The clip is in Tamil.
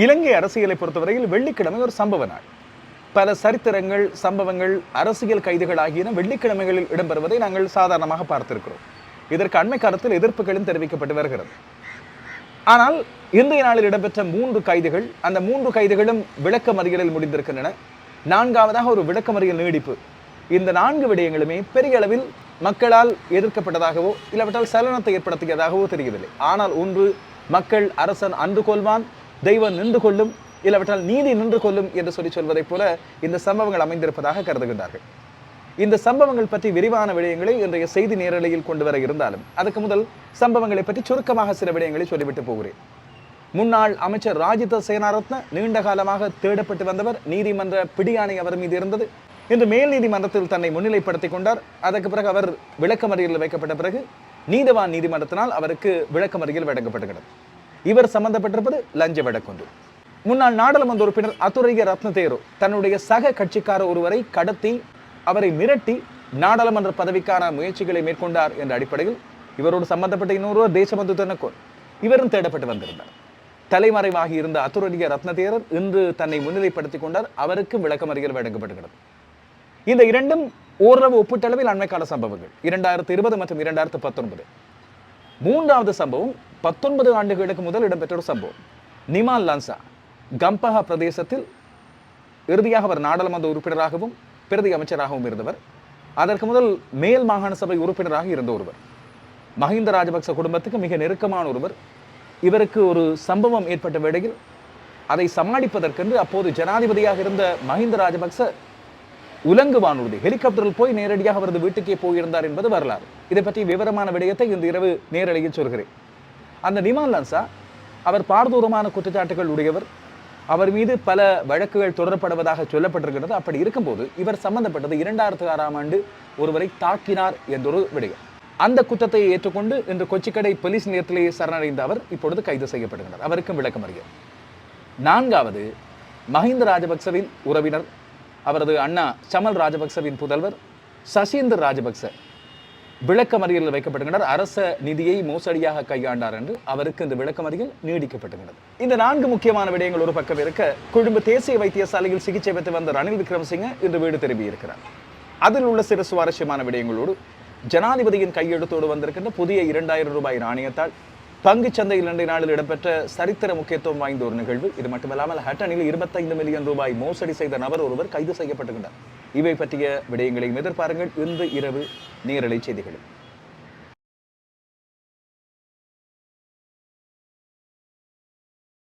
இலங்கை அரசியலை பொறுத்தவரையில் வெள்ளிக்கிழமை ஒரு சம்பவ நாள். பல சரித்திரங்கள் சம்பவங்கள் அரசியல் கைதுகள் ஆகியன வெள்ளிக்கிழமைகளில் இடம்பெறுவதை நாங்கள் சாதாரணமாக பார்த்திருக்கிறோம். இதற்கு அண்மை காலத்தில் எதிர்ப்புகளும் தெரிவிக்கப்பட்டு வருகிறது. ஆனால் இன்றைய நாளில் இடம்பெற்ற மூன்று கைதுகள் அந்த மூன்று கைதுகளும் விளக்கமறியலில் முடிந்திருக்கின்றன. நான்காவதாக ஒரு விளக்கமறியல் நீடிப்பு. இந்த நான்கு விடயங்களுமே பெரிய அளவில் மக்களால் எதிர்க்கப்பட்டதாகவோ இல்லாவிட்டால் சலனத்தை ஏற்படுத்தியதாகவோ தெரியவில்லை. ஆனால் ஒன்று மக்கள் அரசன் அன்று கொள்வான் தெய்வம் நின்று கொள்ளும் இல்லாவிட்டால் நீதி நின்று கொள்ளும் என்று சொல்லி சொல்வதைப் போல இந்த சம்பவங்கள் அமைந்திருப்பதாக கருதுகின்றார்கள். இந்த சம்பவங்கள் பற்றி விரிவான விடயங்களை இன்றைய செய்தி நேரலையில் கொண்டு வர இருந்தாலும் அதுக்கு முதல் சம்பவங்களை பற்றி சுருக்கமாக சில விடயங்களை சொல்லிவிட்டு போகிறேன். முன்னாள் அமைச்சர் ராஜித சேனாரத்ன நீண்ட காலமாக தேடப்பட்டு வந்தவர் நீதிமன்ற பிடியாணை அவர் மீது இருந்தது. இன்று மேல் நீதிமன்றத்தில் தன்னை முன்னிலைப்படுத்திக் கொண்டார். அதற்கு பிறகு அவர் விளக்கமறியலில் வைக்கப்பட்ட பிறகு நீதவான் நீதிமன்றத்தினால் அவருக்கு விளக்கமறியல் வழங்கப்படுகிறது. இவர் சம்பந்தப்பட்டிருப்பது லஞ்ச வழக்கொன்று முன்னாள் நாடாளுமன்ற உறுப்பினர் அத்துரைய ரத்னதேரு தன்னுடைய சக கட்சிக்கார ஒருவரை கடத்தி அவரை மிரட்டி நாடாளுமன்ற பதவிக்கான முயற்சிகளை மேற்கொண்டார் என்ற அடிப்படையில் இவரோடு சம்பந்தப்பட்ட இன்னொருவர் தேசபந்து தென்னக்கோன். இவரும் தேடப்பட்டு வந்திருந்தார். தலைமறைவாகி இருந்த அத்துரடிய ரத்னதேரர் இன்று தன்னை முன்னிலைப்படுத்திக் கொண்டார். அவருக்கும் விளக்கமறியல் வழங்கப்படுகிறது. இந்த இரண்டும் ஓரளவு ஒப்பீட்டளவில் அண்மைக்கால சம்பவங்கள். இரண்டாயிரத்தி இருபது மற்றும் இரண்டாயிரத்து பத்தொன்பது. மூன்றாவது சம்பவம் பத்தொன்பது ஆண்டுகளுக்கு முதல் இடம்பெற்ற ஒரு சம்பவம். நிமால் லான்சா கம்பஹா பிரதேசத்தில் இறுதியாக அவர் நாடாளுமன்ற உறுப்பினராகவும் பிரதி அமைச்சராகவும் இருந்தவர். அதற்கு முதல் மேல் மாகாண சபை உறுப்பினராக இருந்த ஒருவர். மஹிந்த ராஜபக்ச குடும்பத்துக்கு மிக நெருக்கமான ஒருவர். இவருக்கு ஒரு சம்பவம் ஏற்பட்ட வேளையில் அதை சமாளிப்பதற்கென்று அப்போது ஜனாதிபதியாக இருந்த மஹிந்த ராஜபக்ச உலங்கு வானூர்தி ஹெலிகாப்டரில் போய் நேரடியாக அவரது வீட்டுக்கே போயிருந்தார் என்பது வரலாறு. இதை பற்றி விவரமான விடயத்தை இந்த இரவு நேரடியில் சொல்கிறேன். அந்த நிமால் லான்சா அவர் பாரதூரமான குற்றச்சாட்டுகள் உடையவர். அவர் மீது பல வழக்குகள் தொடரப்படுவதாக சொல்லப்பட்டிருக்கிறது அப்படி இருக்கும்போது இவர் சம்பந்தப்பட்டது இரண்டாயிரத்தி ஆறாம் ஆண்டு ஒருவரை தாக்கினார் என்றொரு விடயம். அந்த குற்றத்தை ஏற்றுக்கொண்டு இன்று கொச்சிக்கடை போலீஸ் நிலையத்திலேயே சரணடைந்த அவர் இப்பொழுது கைது செய்யப்படுகிறார் அவருக்கும் விளக்கமறியல் நான்காவது மஹிந்த ராஜபக்சவின் உறவினர். அவரது அண்ணா சமல் ராஜபக்சவின் புதல்வர் சசீந்தர் ராஜபக்ச. விளக்கமறியலில் வைக்கப்படுகின்றார் அரச நிதியை மோசடியாக கையாண்டார் என்று அவருக்கு இந்த விளக்கமறியல் நீடிக்கப்பட்டுகிறது இந்த நான்கு முக்கியமான விடயங்கள் ஒரு பக்கம் இருக்க கொழும்பு தேசிய வைத்தியசாலையில் சிகிச்சை பெற்று வந்த ரணில் விக்ரமசிங்க இன்று வீடு திரும்பியிருக்கிறார். அதில் உள்ள சிறு சுவாரஸ்யமான விடயங்களோடு ஜனாதிபதியின் கையெழுத்தோடு வந்திருக்கின்ற புதிய இரண்டாயிரம் ரூபாய் நாணயத்தால் பங்கு சந்தையில் இரண்டு நாளில் இடம்பெற்ற சரித்திர முக்கியத்துவம் வாய்ந்த ஒரு நிகழ்வு. இது மட்டுமல்லாமல் ஹட்டனில் இருபத்தைந்து மில்லியன் ரூபாய் மோசடி செய்த நபர் ஒருவர் கைது செய்யப்பட்டுகின்றார் இவை பற்றிய விடயங்களையும் எதிர்பாருங்கள். இன்று இரவு நேரலை செய்திகளில்